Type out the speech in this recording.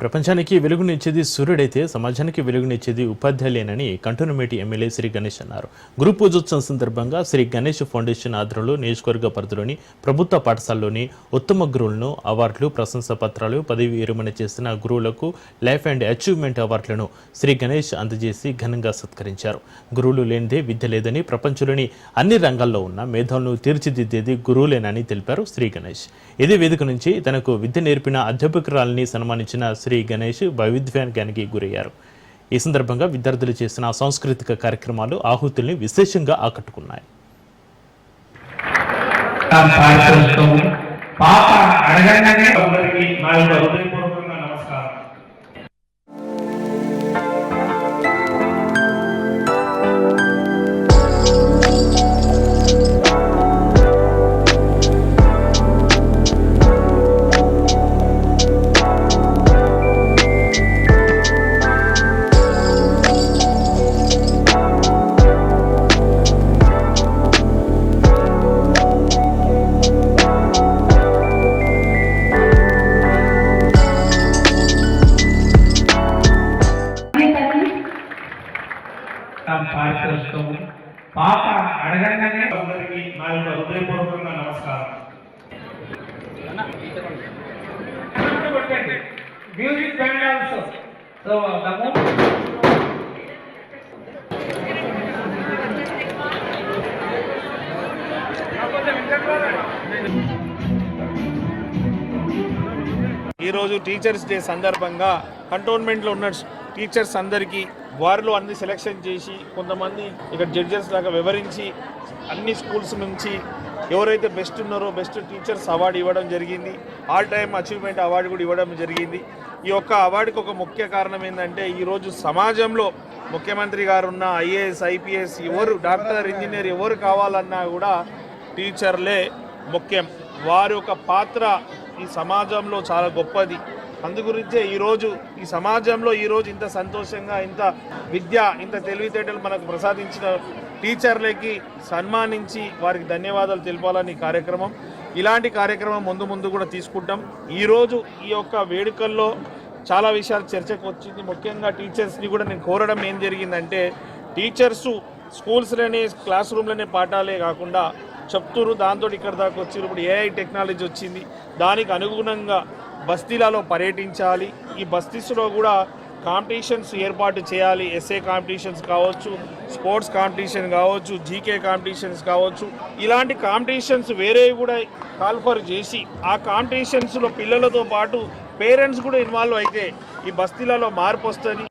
ప్రపంచానికి వెలుగునిచ్చేది సూర్యుడైతే సమాజానికి వెలుగునిచ్చేది ఉపాధ్యాయులేనని కంటోనమేటి ఎమ్మెల్యే శ్రీ గణేష్ అన్నారు. గురు పూజోత్సవం సందర్భంగా శ్రీ గణేష్ ఫౌండేషన్ ఆధ్వర్యంలో నియోజకవర్గ పరిధిలోని ప్రభుత్వ పాఠశాలలోని ఉత్తమ గురువులను అవార్డులు ప్రశంసా పత్రాలు పదవి విరమణ చేసిన గురువులకు లైఫ్ అండ్ అచీవ్మెంట్ అవార్డులను శ్రీ గణేష్ అందజేసి ఘనంగా సత్కరించారు. గురువులు లేనిదే విద్య లేదని ప్రపంచంలోని అన్ని రంగాల్లో ఉన్న మేధావులను తీర్చిదిద్దేది గురువులేనని తెలిపారు శ్రీ గణేష్. ఇదే వేదిక నుంచి తనకు విద్య నేర్పిన అధ్యాపకురాలని సన్మానించిన శ్రీ గణేష్ వైవిధ్యానికి గురయ్యారు. ఈ సందర్భంగా విద్యార్థులు చేసిన సాంస్కృతిక కార్యక్రమాలు ఆహుతుల్ని విశేషంగా ఆకట్టుకున్నాయి. పారితోషికం అడగంగానే పారితోషికం పాప అడగంగానే అందరికీ నా యొక్క హృదయపూర్వకంగా నమస్కారం. Music band also. So the moment ఈరోజు టీచర్స్ డే సందర్భంగా కంటోన్మెంట్లో ఉన్న టీచర్స్ అందరికీ వారిలో అన్ని సెలెక్షన్ చేసి కొంతమంది ఇక్కడ జడ్జెస్ లాగా వివరించి అన్ని స్కూల్స్ నుంచి ఎవరైతే బెస్ట్ ఉన్నారో బెస్ట్ టీచర్స్ అవార్డు ఇవ్వడం జరిగింది. ఆల్ టైమ్ అచీవ్మెంట్ అవార్డు కూడా ఇవ్వడం జరిగింది. ఈ యొక్క అవార్డుకి ఒక ముఖ్య కారణం ఏంటంటే ఈరోజు సమాజంలో ముఖ్యమంత్రి గారు ఉన్న ఐఏఎస్ ఐపీఎస్ ఎవరు డాక్టర్ ఇంజనీర్ ఎవరు కావాలన్నా కూడా టీచర్లే ముఖ్యం. వారి యొక్క పాత్ర ఈ సమాజంలో చాలా గొప్పది. అందుగురించే ఈరోజు ఈ సమాజంలో ఈరోజు ఇంత సంతోషంగా ఇంత విద్య ఇంత తెలివితేటలు మనకు ప్రసాదించిన టీచర్లకి సన్మానించి వారికి ధన్యవాదాలు తెలపాలని కార్యక్రమం. ఇలాంటి కార్యక్రమం ముందు ముందు కూడా తీసుకుంటాం. ఈరోజు ఈ యొక్క వేడుకల్లో చాలా విషయాలు చర్చకు వచ్చింది. ముఖ్యంగా టీచర్స్ని కూడా నేను కోరడం ఏం జరిగిందంటే టీచర్సు స్కూల్స్లోనే క్లాస్ రూమ్లోనే పాఠాలే కాకుండా చెప్తురు దాంతో ఇక్కడ దాకా వచ్చినప్పుడు ఏఐ టెక్నాలజీ వచ్చింది. దానికి అనుగుణంగా బస్తీలలో పర్యటించాలి. ఈ బస్తీస్లో కూడా కాంపిటీషన్స్ ఏర్పాటు చేయాలి. ఎస్ఏ కాంపిటీషన్స్ కావచ్చు స్పోర్ట్స్ కాంపిటీషన్ కావచ్చు జీకే కాంపిటీషన్స్ కావచ్చు. ఇలాంటి కాంపిటీషన్స్ వేరే కూడా కాల్ఫర్ చేసి ఆ కాంపిటీషన్స్లో పిల్లలతో పాటు పేరెంట్స్ కూడా ఇన్వాల్వ్ అయితే ఈ బస్తీలలో మార్పు వస్తుంది.